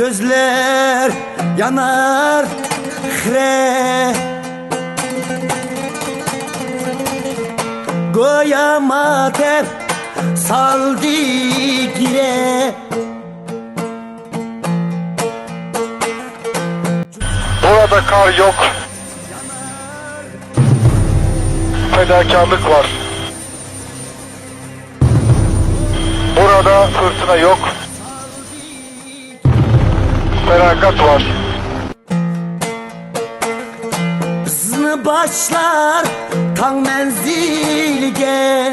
közler yanar hre Goyamatem saldı gire Burada kar yok. Fedakarlık var. Burada fırtına yok. Feragat var. Hızlı başlar tan menzilge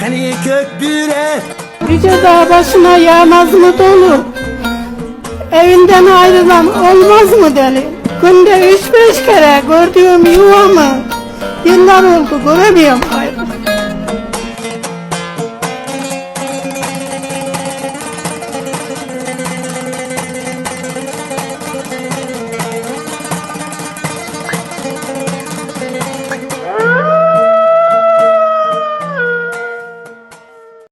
Hani kökbüre Yüce dağ başına yağmaz mı dolu? Evinden ayrılan olmaz mı deli? Günde üç beş kere gördüğüm yuvamı Yıllar oldu göremiyorum